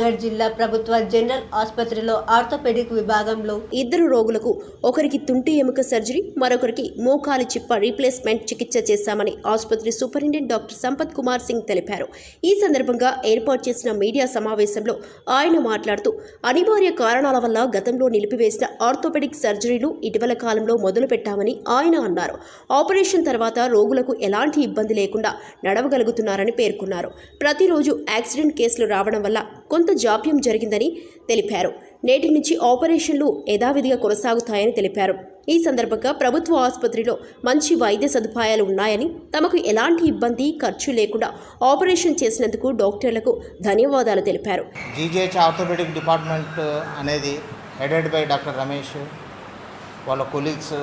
కరీంనగర్ జిల్లా ప్రభుత్వ జనరల్ ఆసుపత్రిలో ఆర్థోపెడిక్ విభాగంలో ఇద్దరు రోగులకు ఒకరికి తుంటి ఎముక సర్జరీ మరొకరికి మోకాలి చిప్ప రీప్లేస్మెంట్ చికిత్స చేశామని ఆసుపత్రి సూపరింటెండెంట్ డాక్టర్ సంపత్ కుమార్ సింగ్ తెలిపారు. ఈ సందర్భంగా ఏర్పాటు చేసిన మీడియా సమావేశంలో ఆయన మాట్లాడుతూ అనివార్య కారణాల వల్ల గతంలో నిలిపివేసిన ఆర్థోపెడిక్ సర్జరీలు ఇటీవల కాలంలో మొదలుపెట్టామని ఆయన అన్నారు. ఆపరేషన్ తర్వాత రోగులకు ఎలాంటి ఇబ్బంది లేకుండా నడవగలుగుతున్నారని పేర్కొన్నారు. ప్రతిరోజు యాక్సిడెంట్ కేసులు రావడం వల్ల కొంత జాప్యం జరిగిందని తెలిపారు. నేటి నుంచి ఆపరేషన్లు యథావిధిగా కొనసాగుతాయని తెలిపారు. ఈ సందర్భంగా ప్రభుత్వ ఆసుపత్రిలో మంచి వైద్య సదుపాయాలు ఉన్నాయని తమకు ఎలాంటి ఇబ్బంది ఖర్చు లేకుండా ఆపరేషన్ చేసినందుకు డాక్టర్లకు ధన్యవాదాలు తెలిపారు. జీజీహెచ్ ఆర్థోపెడిక్ డిపార్ట్మెంట్ అనేది హెడెడ్ బై డాక్టర్ రమేష్ వాళ్ళ కొలీగ్స్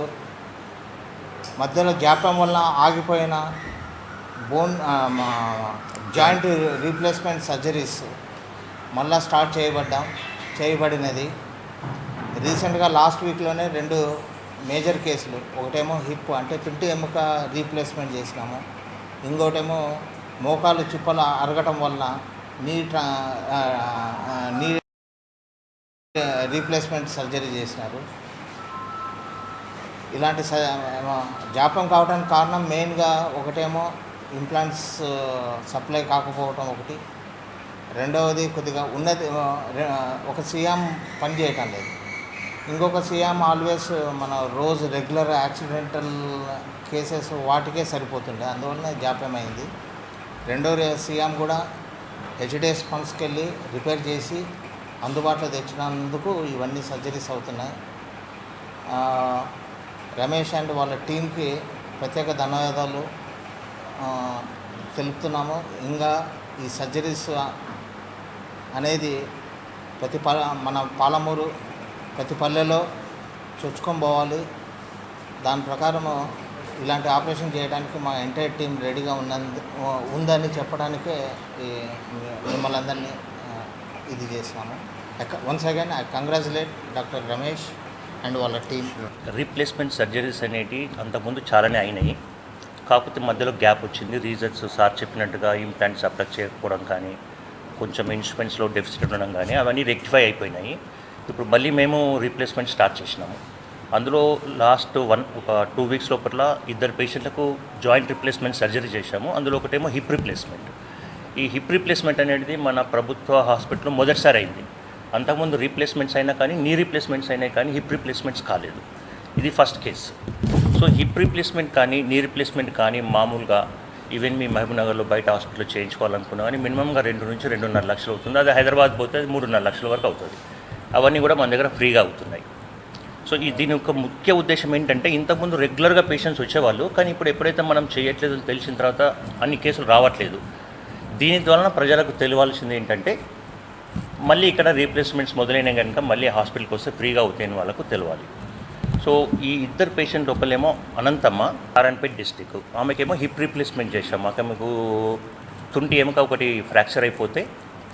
మధ్యలో జాప్యం వల్ల ఆగిపోయిన బోన్ జాయింట్ రీప్లేస్మెంట్ సర్జరీస్ మళ్ళా స్టార్ట్ చేయబడ్డాం. చేయబడినది. రీసెంట్గా లాస్ట్ వీక్లోనే రెండు మేజర్ కేసులు. ఒకటేమో హిప్ అంటే పింటి ఎముక రీప్లేస్మెంట్ చేసినాము. ఇంకోటేమో మోకాలు చుప్పలు అరగటం వల్ల నీ ట్రా నీ రీప్లేస్మెంట్ సర్జరీ చేసినారు. ఇలాంటి స జాప్యం కావడానికి కారణం మెయిన్గా ఒకటేమో ఇంప్లాంట్స్ సప్లై కాకపోవటం ఒకటి. రెండవది కొద్దిగా ఉన్నది ఒక సీఎం పని చేయటం లేదు ఇంకొక సీఎం ఆల్వేస్ మన రోజు రెగ్యులర్ యాక్సిడెంటల్ కేసెస్ వాటికే సరిపోతుండే అందువల్ల జాప్యమైంది. రెండో సీఎం కూడా హెచ్డిఎస్ ఫండ్స్కి వెళ్ళి రిపేర్ చేసి అందుబాటులో తెచ్చినందుకు ఇవన్నీ సర్జరీస్ అవుతున్నాయి. రమేష్ అండ్ వాళ్ళ టీంకి ప్రత్యేక ధన్యవాదాలు. తెలుపుతున్నాము. ఇంకా ఈ సర్జరీస్ అనేది ప్రతి ప మన పాలమూరు ప్రతి పల్లెలో చొచ్చుకొని పోవాలి. దాని ప్రకారము ఇలాంటి ఆపరేషన్ చేయడానికి మా ఎంటైర్ టీం రెడీగా ఉన్నందు ఉందని చెప్పడానికే ఈ మిమ్మల్ని అందరినీ ఇది చేసినాము once again I congratulate doctor Ramesh and వాళ్ళ టీం. రీప్లేస్మెంట్ సర్జరీస్ అనేవి అంతకుముందు చాలానే అయినాయి. కాకపోతే మధ్యలో గ్యాప్ వచ్చింది. రీజన్స్ సార్ చెప్పినట్టుగా ఇంప్లాంట్స్ అప్లై చేయకపోవడం కానీ కొంచెం ఇన్స్ట్రుమెంట్స్లో డెఫిసిట్ ఉండడం కానీ అవన్నీ రెక్టిఫై అయిపోయినాయి. ఇప్పుడు మళ్ళీ మేము రీప్లేస్మెంట్ స్టార్ట్ చేసినాము. అందులో లాస్ట్ వన్ ఒక టూ వీక్స్ లోపల ఇద్దరు పేషెంట్లకు జాయింట్ రిప్లేస్మెంట్ సర్జరీ చేశాము. అందులో ఒకటేమో హిప్ రీప్లేస్మెంట్. ఈ హిప్ రీప్లేస్మెంట్ అనేది మన ప్రభుత్వ హాస్పిటల్లో మొదటిసారి అయింది. అంతకుముందు రీప్లేస్మెంట్స్ అయినా కానీ నీ రీప్లేస్మెంట్స్ అయినా కానీ హిప్ రీప్లేస్మెంట్స్ కాలేదు. ఇది first case. So hip replacement కానీ నీ రీప్లేస్మెంట్ కానీ మామూలుగా ఈవెన్ మీ మహబూబ్నగర్లో బయట హాస్పిటల్లో చేయించుకోవాలనుకున్నా కానీ మినిమంగా రెండు నుంచి రెండున్నర లక్షలు అవుతుంది. అది హైదరాబాద్ పోతే మూడున్నర లక్షల వరకు అవుతుంది. అవన్నీ కూడా మన దగ్గర ఫ్రీగా అవుతున్నాయి. సో ఈ దీని యొక్క ముఖ్య ఉద్దేశం ఏంటంటే ఇంతకుముందు రెగ్యులర్గా పేషెంట్స్ వచ్చేవాళ్ళు కానీ ఇప్పుడు ఎప్పుడైతే మనం చేయట్లేదు తెలిసిన తర్వాత అన్ని కేసులు రావట్లేదు. దీని ద్వారా ప్రజలకు తెలియాల్సింది ఏంటంటే మళ్ళీ ఇక్కడ రీప్లేస్మెంట్స్ మొదలైన కనుక మళ్ళీ హాస్పిటల్కి వస్తే ఫ్రీగా అవుతాయని వాళ్ళకు తెలియాలి. సో ఈ ఇద్దరు పేషెంట్ లోపలేమో అనంతమ్మ నారాయణపేట్ డిస్టిక్. ఆమెకేమో హిప్ రీప్లేస్మెంట్ చేశాం. ఆమెకు తుంటి ఎముక ఒకటి ఫ్రాక్చర్ అయిపోతే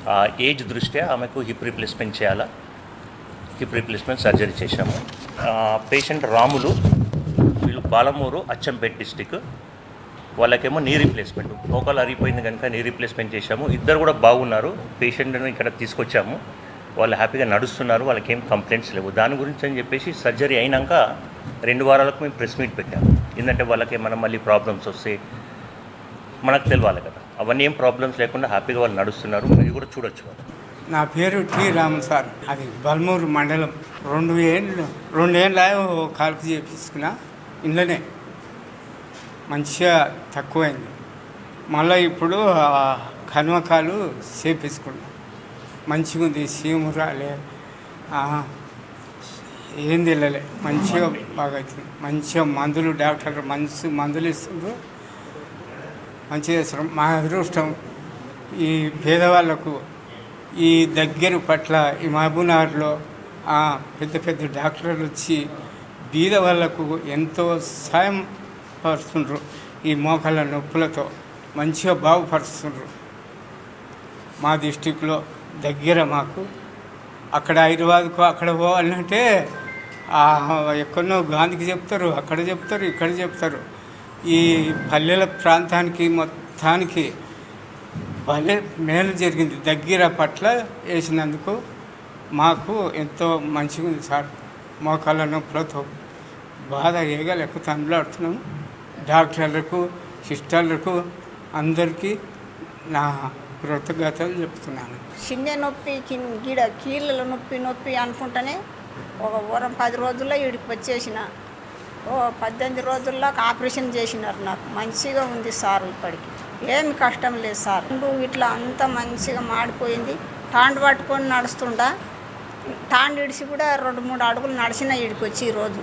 ఆ ఏజ్ దృష్ట్యా ఆమెకు హిప్ రీప్లేస్మెంట్ చేయాలా? హిప్ రీప్లేస్మెంట్ సర్జరీ చేశాము. పేషెంట్ రాములు వీళ్ళు పాలమూరు అచ్చంపేట్ డిస్టిక్. వాళ్ళకేమో నీ రీప్లేస్మెంట్ మోకాలు అరిగిపోయింది కనుక నీ రీప్లేస్మెంట్ చేశాము. ఇద్దరు కూడా బాగున్నారు. పేషెంట్ని ఇక్కడ తీసుకొచ్చాము. వాళ్ళు హ్యాపీగా నడుస్తున్నారు వాళ్ళకి ఏం కంప్లైంట్స్ లేవు. దాని గురించి అని చెప్పేసి సర్జరీ అయినాక రెండు వారాలకు మేము ప్రెస్ మీట్ పెట్టాము. ఎందుకంటే వాళ్ళకి ఏమైనా మళ్ళీ ప్రాబ్లమ్స్ వస్తే మనకు తెలియాలి కదా. అవన్నీ ఏం ప్రాబ్లమ్స్ లేకుండా హ్యాపీగా వాళ్ళు నడుస్తున్నారు. మీరు కూడా చూడొచ్చు వాళ్ళు. నా పేరు టి రామ్ సార్. అది బల్మూరు మండలం. రెండు ఏళ్ళు రెండేళ్ళ కాల్పు చేపించుకున్నా. ఇంట్లోనే మంచిగా తక్కువైంది. మళ్ళీ ఇప్పుడు కనుమకాలు చేపించుకున్నాను మంచిగా ఉంది సీము రాలే ఏం తెలియలే. మంచిగా బాగా అవుతుంది మంచిగా మందులు డాక్టర్ మంచి మందులు ఇస్తుండ్రు. మంచిగా ఇస్తారు మా అదృష్టం ఈ పేదవాళ్ళకు ఈ దగ్గర పట్ల ఈ మహబూబ్నగర్లో పెద్ద పెద్ద డాక్టర్లు వచ్చి బీద వాళ్ళకు ఎంతో సాయం పరుస్తుండ్రు ఈ మోకాళ్ళ నొప్పులతో. మంచిగా బాగుపరుస్తుండ్రు. మా డిస్టిక్లో దగ్గర మాకు. అక్కడ హైదరాబాద్కు అక్కడ పోవాలంటే ఎక్కడో గాంధీకి చెప్తారు అక్కడ చెప్తారు ఇక్కడ చెప్తారు. ఈ పల్లెల ప్రాంతానికి మొత్తానికి భలే మేలు జరిగింది. దగ్గర పట్ల వేసినందుకు మాకు ఎంతో మంచిగా ఉంది సార్. మోకాళ్ళ నొప్పులతో బాధ ఏగలేక తండ్రులాడుతున్నాము డాక్టర్లకు సిస్టర్లకు అందరికీ నా కృతజ్ఞతలు చెప్తున్నాను. చిన్న నొప్పి గిడ కీళ్ళ నొప్పి నొప్పి అనుకుంటేనే ఒక వారం పది రోజుల్లో వీడికి వచ్చేసిన. ఓ పద్దెనిమిది రోజుల్లో ఆపరేషన్ చేసినారు నాకు. మంచిగా ఉంది సార్ ఇప్పటికి. ఏమి కష్టం లేదు సార్. ఇట్లా అంత మంచిగా మాడిపోయింది. తాండు పట్టుకొని నడుస్తుండా. తాండు ఇడిసి కూడా రెండు మూడు అడుగులు నడిచిన ఇడికి వచ్చి ఈరోజు